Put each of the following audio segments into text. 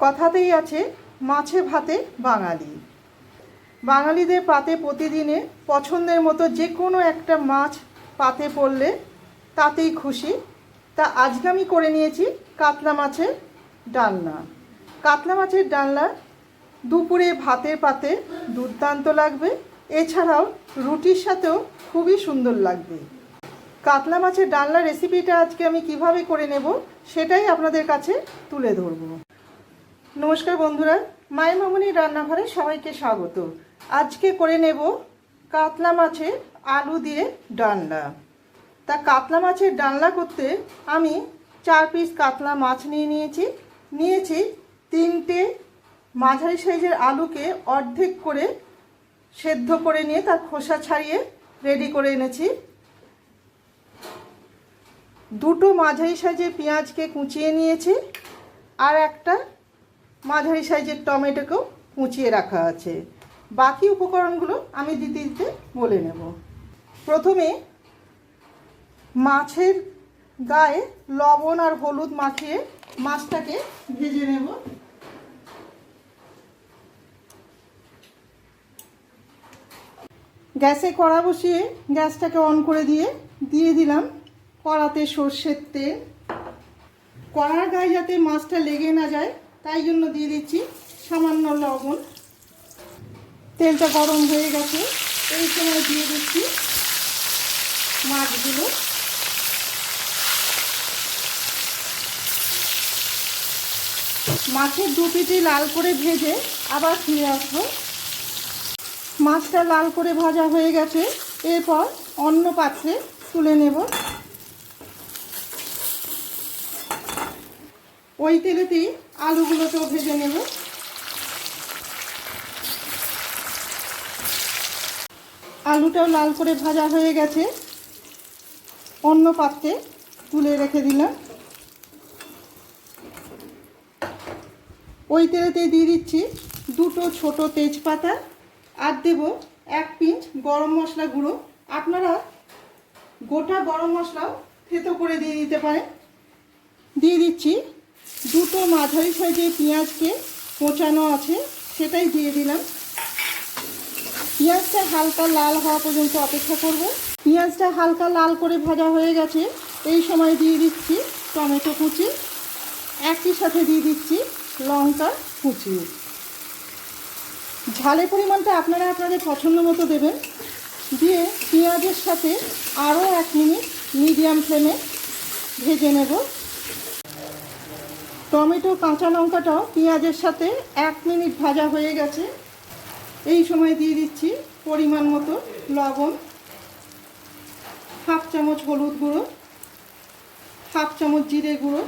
কথাতেই আছে, মাছে ভাতে বাঙালি। বাঙালিদের পাতে প্রতিদিনে পছন্দের মতো যে কোনো একটা মাছ পাতে পড়লে তাতেই খুশি। তা আজকে আমি করে নিয়েছি কাতলা মাছের ডালনা। কাতলা মাছের ডালনা দুপুরে ভাতের পাতে দুর্দান্ত লাগবে। এছাড়াও রুটির সাথেও খুবই সুন্দর লাগবে। কাতলা মাছের ডালনা রেসিপিটা আজকে আমি কীভাবে করে নেব সেটাই আপনাদের কাছে তুলে ধরব। নমস্কার বন্ধুরা মায়ের মামনির রান্নাঘরে সবাইকে স্বাগত। আজকে করে নেব কাতলা মাছের আলু দিয়ে ডালনা। তা কাতলা মাছের ডালনা করতে আমি চার পিস কাতলা মাছ নিয়ে নিয়েছি। নিয়েছি তিনটে মাঝারি সাইজের আলুকে অর্ধেক করে সেদ্ধ করে নিয়ে তার খোসা ছাড়িয়ে রেডি করে এনেছি। দুটো মাঝারি সাইজের পেঁয়াজকে কুচিয়ে নিয়েছি আর একটা মাঝারি সাইজের টমেটোকেও কুচিয়ে রাখা আছে। বাকি উপকরণগুলো আমি দিতে দিতে বলে নেব। প্রথমে মাছের গায়ে লবণ আর হলুদ মাখিয়ে মাছটাকে ভেজে নেব। গ্যাসে কড়া বসিয়ে গ্যাসটাকে অন করে দিয়ে দিয়ে দিলাম কড়াতে সর্ষের তেল। কড়ার গায়ে যাতে মাছটা লেগে না যায় তাই জন্য দিয়ে দিচ্ছি সামান্য লবণ। তেলটা গরম হয়ে গেছে। এই সময় দিয়ে দিচ্ছি মাছগুলো। মাছের দু পিটি লাল করে ভেজে আবার ফিরে আসব। মাছটা লাল করে ভাজা হয়ে গেছে। এরপর অন্য পাত্রে তুলে নেব। ওই তেলেতেই আলুগুলোকেও ভেজে নেব। আলুটাও লাল করে ভাজা হয়ে গেছে। অন্য পাত্রে তুলে রেখে দিলাম। ওই তেলেতে দিয়ে দিচ্ছি দুটো ছোট তেজপাতা। আর দেব এক পিঞ্চ গরম মশলা গুঁড়ো। আপনারা গোটা গরম মশলাও থেতো করে দিয়ে দিতে পারেন। দিয়ে দিচ্ছি দুটো মাঝারি সাইজের পেঁয়াজকে কোচানো আছে, সেটাই দিয়ে দিলাম। পেঁয়াজটা হালকা লাল হওয়া পর্যন্ত অপেক্ষা করব। পেঁয়াজটা হালকা লাল করে ভাজা হয়ে গেছে, এই সময় দিয়ে দিচ্ছি টমেটো কুচি, একই সাথে দিয়ে দিচ্ছি লঙ্কা কুচি। ঝালের পরিমাণটা আপনারা আপনাদের পছন্দ মতো দেবেন। দিয়ে পেঁয়াজের সাথে আরও এক মিনিট মিডিয়াম ফ্লেমে ভেজে নেব। টমেটো, কাঁচা লঙ্কাটাও পেঁয়াজের সাথে এক মিনিট ভাজা হয়ে গেছে। এই সময় দিয়ে দিচ্ছি পরিমাণ মতো লবণ, হাফ চামচ হলুদ গুঁড়ো, হাফ চামচ জিরে গুঁড়ো,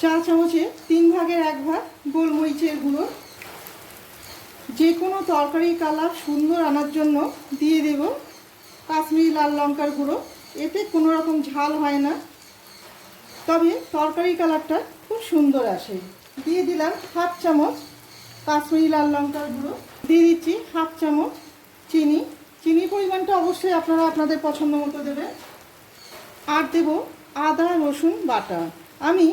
চা চামচে তিন ভাগের এক ভাগ গোলমরিচের গুঁড়ো। যে কোনো তরকারি কালার সুন্দর আনার জন্য দিয়ে দেব কাশ্মীরি লাল লঙ্কার গুঁড়ো। এতে কোনো রকম ঝাল হয় না। তবে তরকারি কালারটা খুব সুন্দর আসে। দিয়ে দিলাম হাফ চামচ কাশ্মীরি লাল লঙ্কার গুঁড়ো। দিয়ে দিচ্ছি হাফ চামচ চিনি। চিনি পরিমাণটা অবশ্যই আপনারা আপনাদের পছন্দ মতো দেবেন। আর দেব আদা, রসুন বাটা। আমি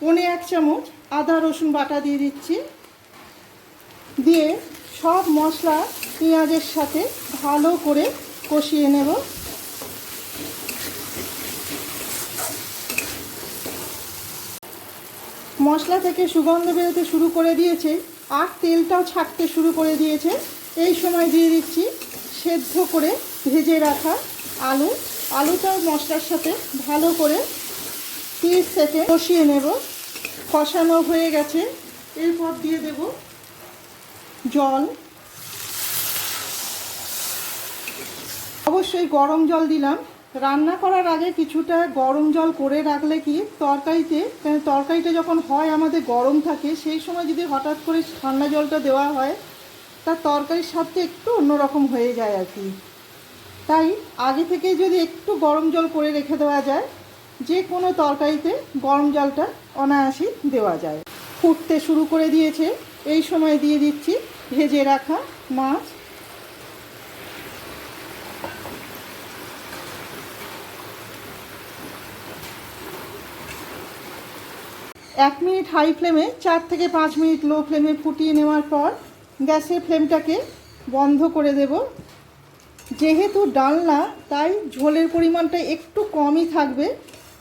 পনে এক চামচ আদা, রসুন বাটা দিয়ে দিচ্ছি। দিয়ে সব মশলা পেঁয়াজের সাথে ভালো করে কষিয়ে নেব। মশলা থেকে সুগন্ধ বেরোতে শুরু করে দিয়েছে আর তেলটাও ছাড়তে শুরু করে দিয়েছে। এই সময় দিয়ে দিচ্ছি সেদ্ধ করে ভেজে রাখা আলু। আলুটাও মশলার সাথে ভালো করে তিরিশ সেকেন্ড কষিয়ে নেব। কষানো হয়ে গেছে। এরপর দিয়ে দেব জল। অবশ্যই গরম জল দিলাম। রান্না করার আগে কিছুটা গরম জল করে রাখলে কি তরকারিতে তরকারিটা যখন হয় আমাদের গরম থাকে, সেই সময় যদি হঠাৎ করে ঠান্ডা জলটা দেওয়া হয় তার তরকারির স্বাদটা একটু অন্যরকম হয়ে যায় আর কি। তাই আগে থেকে যদি একটু গরম জল করে রেখে দেওয়া যায়, যে কোনো তরকারিতে গরম জলটা অনায়াসই দেওয়া যায়। ফুটতে শুরু করে দিয়েছে। এই সময় দিয়ে দিচ্ছি ভেজে রাখা মাছ। এক মিনিট হাই ফ্লেমে, চার থেকে পাঁচ মিনিট লো ফ্লেমে ফুটিয়ে নেওয়ার পর গ্যাসের ফ্লেমটাকে বন্ধ করে দেব। যেহেতু ডালনা তাই ঝোলের পরিমাণটা একটু কমই থাকবে।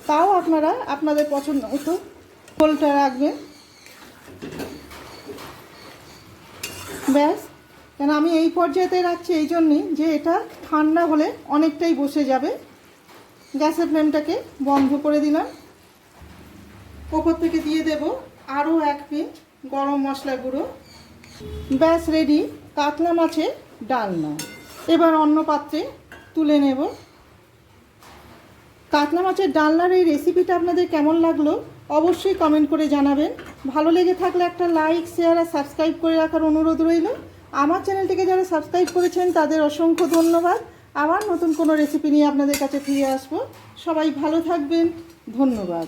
তাও আপনারা, আপনাদের পছন্দ মতো ঝোলটা রাখবেন। ব্যাস, কেন আমি এই পর্যায়েতে রাখছি এই জন্যই যে এটা ঠান্ডা হলে অনেকটাই বসে যাবে। গ্যাসের ফ্লেমটাকে বন্ধ করে দিলাম। ওপর থেকে দিয়ে দেব আরও এক পিঞ্চ গরম মশলা গুঁড়ো। ব্যাস রেডি কাতলা মাছের ডালনা। এবার অন্য পাত্রে তুলে নেব। কাতলা মাছের ডালনার এই রেসিপিটা আপনাদের কেমন লাগল অবশ্যই কমেন্ট করে জানাবেন। ভালো লেগে থাকলে একটা লাইক শেয়ার আর সাবস্ক্রাইব করে রাখার অনুরোধ রইল। আমার চ্যানেলটিকে যারা সাবস্ক্রাইব করেছেন, তাদের অসংখ্য ধন্যবাদ। আবার নতুন কোনো রেসিপি নিয়ে আপনাদের কাছে ফিরে আসব। সবাই ভালো থাকবেন। ধন্যবাদ।